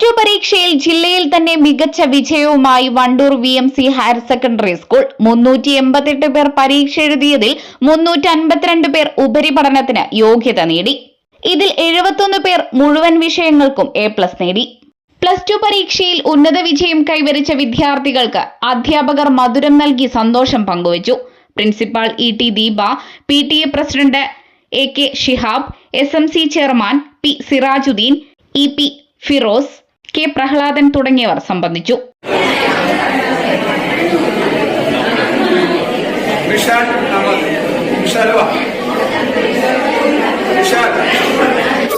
To പരീക്ഷയിൽ ജില്ലയിൽ തന്നെ മികച്ച വിജയവുമായി Wandoor V M C higher secondary school മുന്നൂറ്റി എൺപത്തെട്ട് പേർ പരീക്ഷ എഴുതിയതിൽ മുന്നൂറ്റി അൻപത്തിരണ്ട് പേർ ഉപരിപഠനത്തിന് യോഗ്യത നേടി. ഇതിൽ എഴുപത്തൊന്ന് പേർ മുഴുവൻ വിഷയങ്ങൾക്കും എ പ്ലസ് നേടി. പ്ലസ് ടു പരീക്ഷയിൽ ഉന്നത വിജയം കൈവരിച്ച വിദ്യാർത്ഥികൾക്ക് അധ്യാപകർ മധുരം നൽകി സന്തോഷം പങ്കുവച്ചു. Principal E T Deepa P T A president A K Shihab S M C chairman P Sirajuddin E P Firoz K Prahladan തുടങ്ങിയവർ സംബന്ധിച്ചു. വിശാൽ വിശാൽ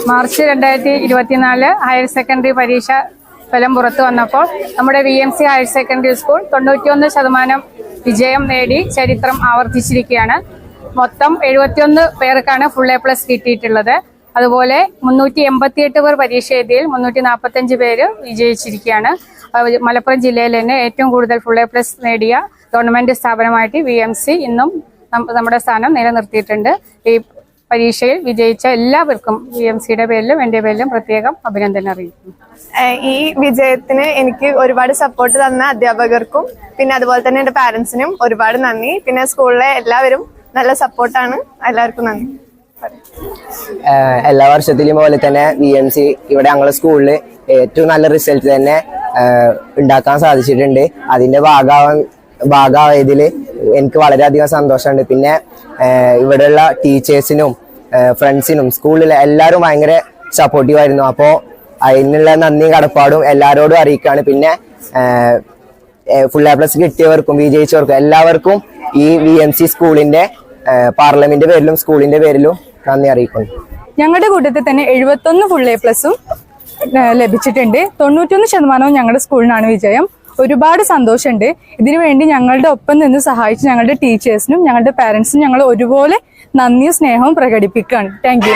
മാർച്ച് രണ്ടായിരത്തി ഇരുപത്തിനാല് ഹയർ സെക്കൻഡറി പരീക്ഷ ഫലം പുറത്തു വന്നപ്പോൾ നമ്മുടെ V M C higher secondary school തൊണ്ണൂറ്റിയൊന്ന് ശതമാനം വിജയം നേടി ചരിത്രം ആവർത്തിച്ചിരിക്കുകയാണ്. മൊത്തം എഴുപത്തിയൊന്ന് പേർക്കാണ് ഫുൾ എ പ്ലസ് കിട്ടിയിട്ടുള്ളത്. അതുപോലെ മുന്നൂറ്റി എൺപത്തിയെട്ട് പേർ പരീക്ഷ എഴുതിയിൽ മുന്നൂറ്റി നാൽപ്പത്തഞ്ച് പേര് വിജയിച്ചിരിക്കുകയാണ്. മലപ്പുറം ജില്ലയിൽ തന്നെ ഏറ്റവും കൂടുതൽ ഫുൾ എ പ്ലസ് നേടിയ ഗവൺമെന്റ് സ്ഥാപനമായിട്ട് വി എം സി ഇന്നും നമ്മുടെ സ്ഥാനം നിലനിർത്തിയിട്ടുണ്ട്. ഈ പരീക്ഷയിൽ വിജയിച്ച എല്ലാവർക്കും വി എം സിയുടെ പേരിലും എന്റെ പേരിലും പ്രത്യേകം അഭിനന്ദനം അറിയിക്കുന്നു. ഈ വിജയത്തിന് എനിക്ക് ഒരുപാട് സപ്പോർട്ട് തന്ന അധ്യാപകർക്കും പിന്നെ അതുപോലെ തന്നെ എന്റെ പാരൻസിനും ഒരുപാട് നന്ദി. പിന്നെ സ്കൂളിലെ എല്ലാവരും നല്ല സപ്പോർട്ടാണ് എല്ലാവർക്കും നന്ദി. എല്ലാ വർഷത്തിലും പോലെ തന്നെ വി എം സി ഇവിടെ ഞങ്ങളുടെ സ്കൂളിൽ ഏറ്റവും നല്ല റിസൾട്ട് തന്നെ ഉണ്ടാക്കാൻ സാധിച്ചിട്ടുണ്ട്. അതിന്റെ ഭാഗമാവാൻ ഭാഗമായതിൽ എനിക്ക് വളരെയധികം സന്തോഷമുണ്ട്. പിന്നെ ഇവിടെയുള്ള ടീച്ചേഴ്സിനും ഫ്രണ്ട്സിനും സ്കൂളിലെ എല്ലാവരും ഭയങ്കര സപ്പോർട്ടീവ് ആയിരുന്നു. അപ്പോൾ അതിനുള്ള നന്ദി കടപ്പാടും എല്ലാവരോടും അറിയിക്കുകയാണ്. പിന്നെ ഫുൾ എ പ്ലസ് കിട്ടിയവർക്കും വിജയിച്ചവർക്കും എല്ലാവർക്കും ഈ വി എം സി സ്കൂളിന്റെ പാർലമെന്റ് പേരിലും സ്കൂളിന്റെ പേരിലും നന്ദി അറിയിക്കുന്നു. ഞങ്ങളുടെ കൂട്ടത്തിൽ തന്നെ എഴുപത്തൊന്ന് ഫുൾ എ പ്ലസും ലഭിച്ചിട്ടുണ്ട്. തൊണ്ണൂറ്റൊന്ന് ശതമാനവും ഞങ്ങളുടെ സ്കൂളിനാണ് വിജയം. ഒരുപാട് സന്തോഷമുണ്ട്. ഇതിനു വേണ്ടി ഞങ്ങളുടെ ഒപ്പം നിന്ന് സഹായിച്ച ഞങ്ങളുടെ ടീച്ചേഴ്സിനും ഞങ്ങളുടെ പാരന്റ്സിനും ഞങ്ങൾ ഒരുപോലെ നന്ദിയും സ്നേഹവും പ്രകടിപ്പിക്കുകയാണ്. Thank you